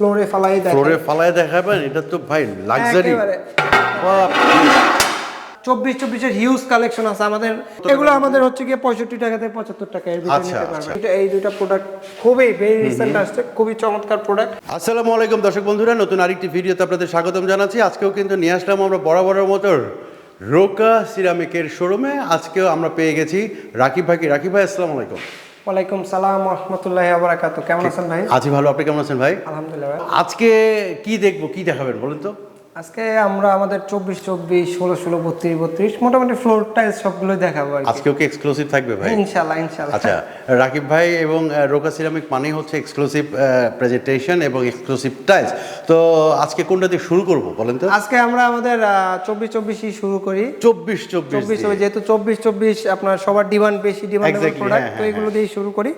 ফ্লোরে ফালাই দেখাই ফ্লোরে ফালায় দেখাবেন এটা তো ভাই লাক্সারি চব্বিশ চব্বিশের হিউজ কালেকশন আছে। আমাদের এগুলো আমাদের হচ্ছে গিয়ে পঁয়ষট্টি টাকা থেকে পঁচাত্তর টাকা এর ভিতরে আচ্ছা, নিতে আচ্ছা। এই দুইটা প্রোডাক্ট খুবই ভেরি রিসেন্ট আসছে। খুবই চমৎকার প্রোডাক্ট আসসালামু আলাইকুম দর্শক বন্ধুরা নতুন আরেকটি ভিডিওতে আপনাদের স্বাগতম জানাচ্ছি। আজকেও কিন্তু নিয়ে আসলাম আমরা বরাবরের মতো রোকা সিরামিকের শোরুমে আজকেও আমরা পেয়ে গেছি রাকিব ভাইকে। রাকিব ভাই আসসালামু আলাইকুম। ওয়ালাইকুম সালাম রহমতুল্লাহ আবরাকাত কেমন আছেন ভাই? আছি ভালো। আপনি কেমন আছেন ভাই? আলহামদুলিল্লাহ আজকে কি দেখব কি দেখাবেন বলেন তো? আজকে আমরা আমাদের চব্বিশ চব্বিশ ষোলো ষোলো বত্রিশ বত্রিশ মোটামুটি ফ্লোর টাইলস সবগুলো দেখাবো। আজকেও কি এক্সক্লুসিভ থাকবে ভাই? ইনশাল্লাহ ইনশাল্লাহ আচ্ছা রাকিব ভাই এবং রোকা সিরামিক মানেই হচ্ছে এক্সক্লুসিভ প্রেজেন্টেশন এবং এক্সক্লুসিভ টাইলস তো আজকে কোনটা দিয়ে শুরু করব বলেন তো? আজকে আমরা আমাদের চব্বিশ চব্বিশই শুরু করি। চব্বিশ চব্বিশ যেহেতু চব্বিশ চব্বিশ আপনার সবার ডিমান্ড বেশি ডিমান্ডেবল Exactly, প্রোডাক্ট হ্যাঁ, তো হ্যাঁ, এগুলো দিয়ে শুরু করি.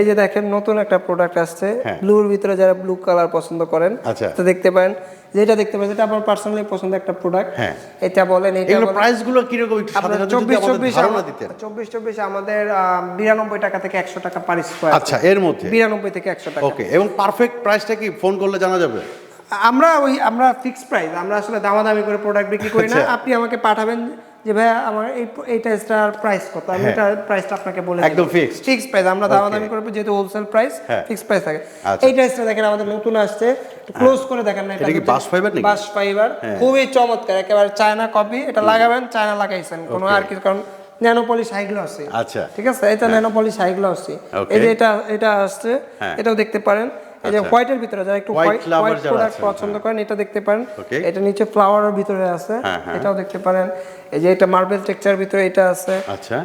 এই যে দেখেন নতুন একটা প্রোডাক্ট আসছে। হ্যাঁ। ব্লুর ভিতরে যারা ব্লু কালার পছন্দ করেন আচ্ছা। তো দেখতে পারেন যেটা দেখতে পাচ্ছি এটা আমার পার্সোনালি পছন্দ একটা প্রোডাক্ট হ্যাঁ। এটা বলেন এটা এগুলো প্রাইসগুলো কি রকম একটু সাধারণ চব্বিশ আমাদের চব্বিশ চব্বিশ চব্বিশ আমাদের বিরানব্বই টাকা থেকে একশো টাকা পার স্কোয়ার আচ্ছা এর মধ্যে? বিরানব্বই থেকে একশো টাকা। ওকে এবং পারফেক্ট প্রাইসটা কি? ফোন করলে জানা যাবে? আমরা ওই আমরা ফিক্স প্রাইস আমরা আসলে দামাদামি করে প্রোডাক্ট বিক্রি করি না। আচ্ছা। আপনি আমাকে পাঠাবেন যে ভাইয়া আমার এই এই টেস্টটার প্রাইস কত আমি হ্যাঁ। এটার প্রাইসটা আপনাকে বলে একদম fixed? ফিক্স প্রাইস আমরা দামাদামি করব যেহেতু হোলসেল প্রাইস হ্যাঁ। ফিক্স প্রাইস থাকে আচ্ছা। এই টেস্টটা দেখেন আমাদের নতুন আসছে ক্লোজ করে দেখেন না এটা কি বাস ফাইবার নাকি? বাস ফাইবার হ্যাঁ। খুবই চমৎকার একেবারে চায়না কপি এটা লাগাবেন চায়না লাগাইছেন কোনো আর কিছু কারণ ন্যানো পলিশ হাই গ্লসি আচ্ছা ঠিক আছে এটা nano polish high glossy Okay. এই যে এটা এটা আসছে হ্যাঁ। এটাও দেখতে পারেন এই যে আচ্ছা। হোয়াইটের ভিতরে যারা একটু হোয়াইট প্রোডাক্ট পছন্দ করেন এটা দেখতে পারেন। এটা নিচে ফ্লাওয়ারের ভিতরে আছে হ্যাঁ, হ্যাঁ। এটাও দেখতে পারেন। এই যে এটা মার্বেল টেক্সচার ভিতরে এটা আছে। আচ্ছা।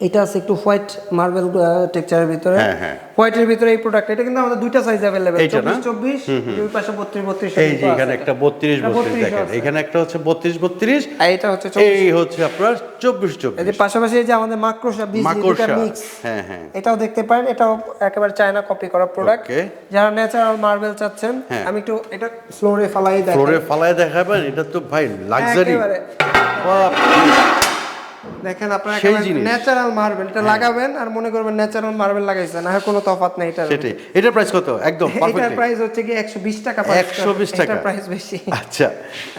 এটা আছে একটু হোয়াইট মার্বেল টেক্সচারের ভিতরে। হ্যাঁ, হ্যাঁ। হোয়াইটের ভিতরে এই প্রোডাক্ট এটা কিন্তু আমাদের দুইটা সাইজ না? চব্বিশ চব্বিশ দুই পাশে বত্রিশ বত্রিশ এই যে এখানে একটা বত্রিশ এটা বত্রিশ 32 দেখেন। এখানে একটা হচ্ছে বত্রিশ বত্রিশ। আর এটা হচ্ছে চব্বিশ। এই হচ্ছে আপনার চব্বিশ এই যে পাশাপাশি এই যে আমাদের মাকড়সা বীজ মাকড়সা। মিক্স হ্যাঁ হ্যাঁ। এটাও দেখতে পারেন। এটাও একেবারে চায়না কপি করা প্রোডাক্ট যারা ন্যাচারাল মার্বেল চাচ্ছেন হ্যাঁ। আমি একটু এটা ফ্লোরে ফালাই দেখাই। ফ্লোরে ফালায় দেখাবেন। এটা তো ভাই লাক্সারি একেবারে। দেখেন আপনারা হ্যাঁ। ন্যাচারাল মার্বেল এটা লাগাবেন আর মনে করবেন ন্যাচারাল মার্বেল লাগাইছেন আর কোনো তফাৎ নাই এটার সেটাই। এটার প্রাইস কত? একদম এটার প্রাইস হচ্ছে কি 120 টাকা 120 টাকা। প্রাইস বেশি। আচ্ছা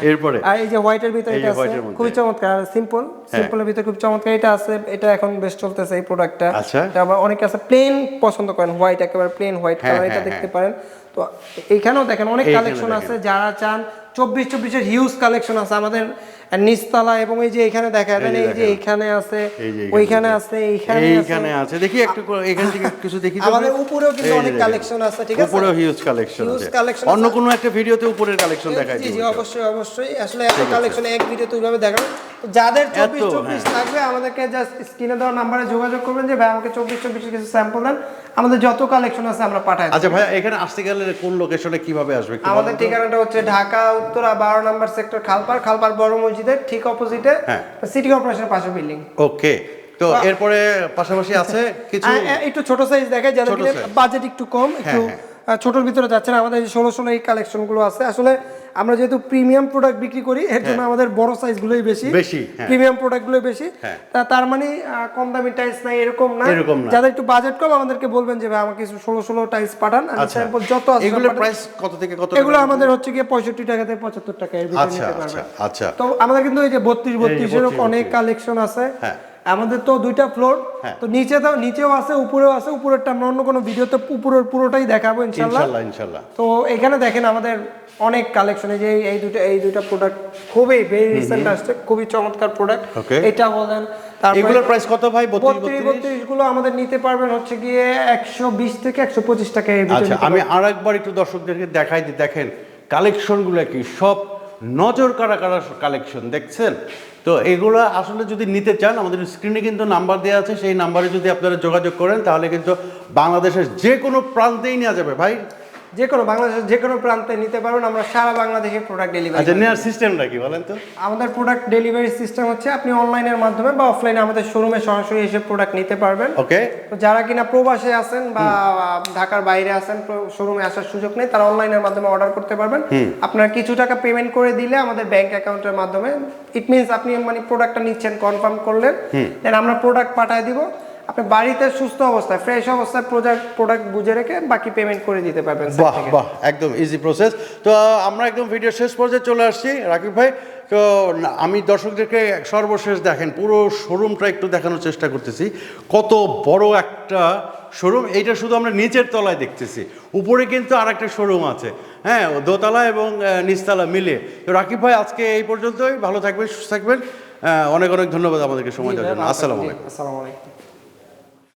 এরপরে? আর এই যে হোয়াইটের ভিতরে এটা আছে। হ্যাঁ। খুবই চমৎকার সিম্পল সিম্পলের ভিতরে খুব চমৎকার এটা আছে এটা এখন বেশ চলতেছে এই প্রোডাক্টটা আচ্ছা। এটা আবার অনেকে আছে প্লেন পছন্দ করেন হোয়াইট একেবারে প্লেন হোয়াইট হ্যাঁ, কালার এটা হ্যাঁ, দেখতে পারেন। তো এইখানেও দেখেন অনেক কালেকশন আছে যারা চান চব্বিশ চব্বিশের হিউজ কালেকশন আছে আমাদের নিচতলা এবং এই যে এখানে দেখা দেন এই যে। এইখানে আছে ওইখানে আছে এইখানে আছে। এইখানে আছে। দেখি একটু এখান থেকে কিছু দেখি আমাদের উপরেও কিন্তু অনেক কালেকশন আছে ঠিক আছে? উপরেও হিউজ কালেকশন আছে। অন্য। কোনো একটা ভিডিওতে উপরের কালেকশন দেখাই জি জি অবশ্যই অবশ্যই। আসলে এত কালেকশন এক ভিডিওতে ওইভাবে দেখানো তো যাদের চব্বিশ এত, চব্বিশ লাগবে আমাদেরকে জাস্ট স্ক্রিনে দেওয়া নাম্বারে যোগাযোগ করবেন যে ভাই আমাকে চব্বিশ চব্বিশের কিছু স্যাম্পল দেন। আমাদের যত কালেকশন আছে আমরা পাঠাই আচ্ছা ভাই এখানে আসতে গেলে কোন লোকেশনে কীভাবে আসবে? আমাদের ঠিকানাটা হচ্ছে ঢাকা উত্তরা বারো নম্বর সেক্টর খালপার খালপার বড় মসজিদের ঠিক অপোজিটে হ্যাঁ। সিটি কর্পোরেশনের পাশে বিল্ডিং ওকে তো এরপরে পাশাপাশি আছে কিছু একটু ছোট সাইজ দেখে যাদের বাজেট একটু কম একটু হ্যাঁ। ছোটর ভিতরে যাচ্ছে না। আমাদের ষোলো ষোলো এই কালেকশনগুলো আছে। আসলে আমরা যেহেতু প্রিমিয়াম প্রোডাক্ট বিক্রি করি এর জন্য আমাদের বড় সাইজ গুলোই বেশি। বেশি, হ্যাঁ। প্রিমিয়াম প্রোডাক্ট গুলোই বেশি। হ্যাঁ। তা তার মানে কম দামি টাইলস নাই এরকম না। এরকম। যাদের একটু বাজেট কম আমাদেরকে বলবেন যে ভাই আমাকে কিছু ষোলো ষোলো টাইলস পাঠান। আমি আচ্ছা। স্যাম্পল যত আছে এগুলোর প্রাইস কত থেকে কত এগুলো আমাদের হচ্ছে গিয়ে পঁয়ষট্টি টাকা থেকে পঁচাত্তর টাকা এর ভিতরে আচ্ছা নিতে আচ্ছা পারবেন। আচ্ছা তো আমাদের কিন্তু এই যে বত্রিশ বত্রিশের 32, অনেক কালেকশন আছে। হ্যাঁ। আমাদের তো দুইটা ফ্লোর হ্যাঁ। তো নিচে তো নিচেও আছে উপরেও আছে উপরেরটা আমরা অন্য কোনো ভিডিওতে উপরের পুরোটাই দেখাবো ইনশাল্লাহ ইনশাল্লাহ তো এখানে দেখেন আমাদের অনেক কালেকশন এই যে এই- দুটো এই দুটো প্রোডাক্ট খুবই ভেরি রিসেন্ট আসছে খুবই চমৎকার প্রোডাক্ট এটা বলেন এগুলোর প্রাইস কত ভাই? বত্রিশ বত্রিশ? বত্রিশ বত্রিশগুলো আমাদের নিতে পারবেন হচ্ছে গিয়ে একশো বিশ থেকে একশো পঁচিশ টাকা এর ভিতরে আচ্ছা আমি আর একবার একটু দর্শকদেরকে দেখাই দিই দেখেন কালেকশনগুলো কি সব নজর কারা কারা কালেকশন দেখছেন? তো এগুলো আসলে যদি নিতে চান, আমাদের স্ক্রিনে কিন্তু নাম্বার দেওয়া আছে, সেই নাম্বারে যদি আপনারা যোগাযোগ করেন, তাহলে কিন্তু বাংলাদেশের যে কোনো প্রান্তেই নেওয়া যাবে। ভাই যে কোনো বাংলাদেশের যে কোনো প্রান্তে নিতে পারবেন আমরা সারা বাংলাদেশে প্রোডাক্ট ডেলিভারি আচ্ছা নেওয়ার সিস্টেমটা কি বলেন তো? আমাদের প্রোডাক্ট ডেলিভারি সিস্টেম হচ্ছে আপনি অনলাইনের মাধ্যমে বা অফলাইনে আমাদের শোরুমে সরাসরি এসে প্রোডাক্ট নিতে পারবেন। ওকে তো যারা কিনা প্রবাসে আছেন বা ঢাকার বাইরে আছেন শোরুমে আসার সুযোগ নেই তারা অনলাইনের মাধ্যমে অর্ডার করতে পারবেন। আপনার কিছু টাকা পেমেন্ট করে দিলে আমাদের ব্যাংক অ্যাকাউন্টের মাধ্যমে ইট মিনস আপনি মানে প্রোডাক্টটা নিচ্ছেন কনফার্ম করলেন। দেন আমরা প্রোডাক্ট পাঠিয়ে দিব। আপনি বাড়িতে সুস্থ অবস্থায় ফ্রেশ অবস্থায় প্রোডাক্ট প্রোডাক্ট বুঝে রেখে বাকি পেমেন্ট করে দিতে পারবেন বাহ বাহ একদম ইজি প্রসেস তো আমরা একদম ভিডিও শেষ পর্যায়ে চলে আসছি রাকিব ভাই। তো আমি দর্শকদেরকে সর্বশেষ দেখেন পুরো শোরুমটা একটু দেখানোর চেষ্টা করতেছি। কত বড় একটা শোরুম এইটা শুধু আমরা নিচের তলায় দেখতেছি। উপরে কিন্তু আর একটা শোরুম আছে। হ্যাঁ দোতলা এবং নিচতলা মিলে। তো রাকিব ভাই আজকে এই পর্যন্তই। ভালো থাকবেন সুস্থ থাকবেন। অনেক অনেক ধন্যবাদ আমাদেরকে সময় দেওয়ার জন্য। আসসালামু আলাইকুম। আসসালামু আলাইকুম।